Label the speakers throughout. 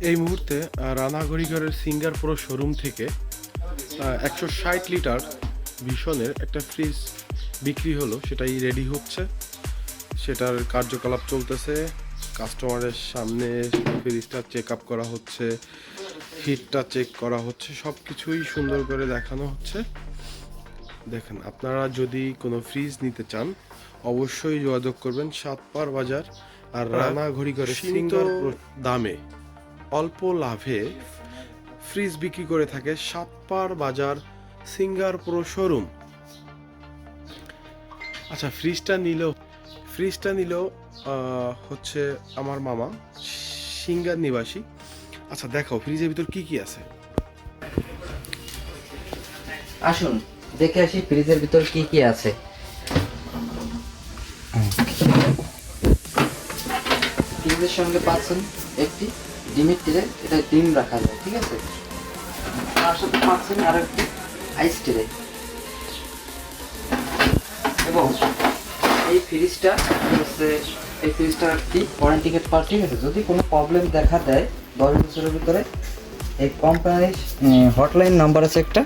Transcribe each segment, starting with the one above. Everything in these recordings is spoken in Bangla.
Speaker 1: এই মুহূর্তে আহ, রানাগড়িগড়ের সিঙ্গার প্রো শোরুম থেকে একশো ষাট লিটার ভীষণের একটা ফ্রিজ বিক্রি হলো। সেটাই রেডি হচ্ছে। সেটার কার্যকলাপ চলতেছে। কাস্টমারের সামনে ফ্রিজটা চেক আপ করা হচ্ছে হিটটা চেক করা হচ্ছে সব কিছুই সুন্দর করে দেখানো হচ্ছে। দেখেন আপনারা যদি কোনো ফ্রিজ নিতে চান অবশ্যই যোগাযোগ করবেন সাতপার বাজার আর রানা ঘড়ি করে সিঙ্গার দামে। অল্প লাভে ফ্রিজ বিক্রি করে থাকে সাতপার বাজার সিঙ্গার প্রো শোরুম। আচ্ছা ফ্রিজটা নিল ফ্রিজটা নিল আহ, হচ্ছে আমার মামা সিঙ্গার নিবাসী। আচ্ছা দেখো ফ্রিজের ভিতর কি কি আছে?
Speaker 2: আসুন দেখে আসি ফ্রিজের ভিতর কি কি আছে। ফ্রিজের সঙ্গে পাচ্ছেন একটি। ডিমের ট্রে এটা ডিম রাখা যায় ঠিক আছে? তার সাথে পাচ্ছেন আরও একটি আইস ট্রে। এবং এই ফ্রিজটা হচ্ছে এই ফ্রিজটা একটি ওয়ারেন্টি কার্ড পাওয়া ঠিক আছে যদি কোনো প্রবলেম দেখা দেয় দশ বছরের ভিতরে এই কোম্পানির হটলাইন নাম্বার আছে একটা।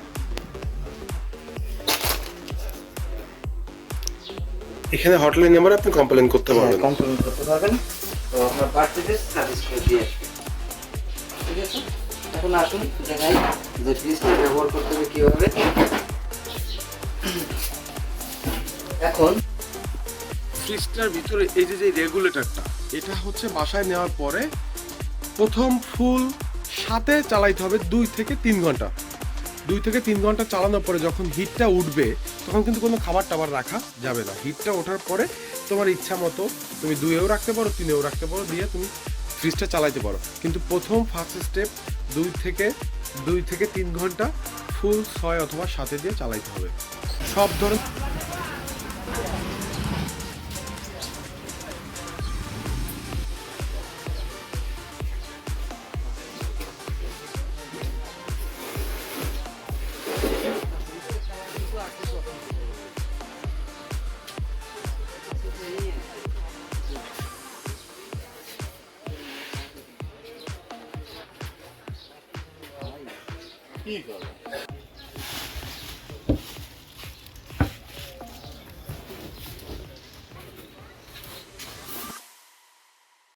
Speaker 1: এখানে হটলাইন নাম্বারে আপনি কমপ্লেন করতে পারবেন।
Speaker 2: কমপ্লেন করতে পারবেন। তো আপনার বাড়িতে সার্ভিস করে দিয়ে আসবে ঠিক আছে? এখন আসুন দেখাই। যে ফ্রিজটা ব্যবহার করতে হবে কীভাবে? এখন
Speaker 1: ফ্রিজটার ভিতরে এই যে যে রেগুলেটরটা এটা হচ্ছে বাসায় নেওয়ার পরে প্রথম ফুল সাথে চালাইতে হবে দুই থেকে তিন ঘণ্টা। দুই থেকে তিন ঘণ্টা চালানোর পরে যখন হিটটা উঠবে তখন কিন্তু কোনো খাবার টাবার রাখা যাবে না। হিটটা ওঠার পরে তোমার ইচ্ছা মতো তুমি দুইয়েও রাখতে পারো তিনেও রাখতে পারো দিয়ে তুমি ফ্রিজটা চালাইতে পারো। কিন্তু প্রথম ফার্স্ট স্টেপ দুই থেকে দুই থেকে তিন ঘণ্টা ফুল ছয় অথবা সাথে দিয়ে চালাইতে হবে। সব ধরনের 一个。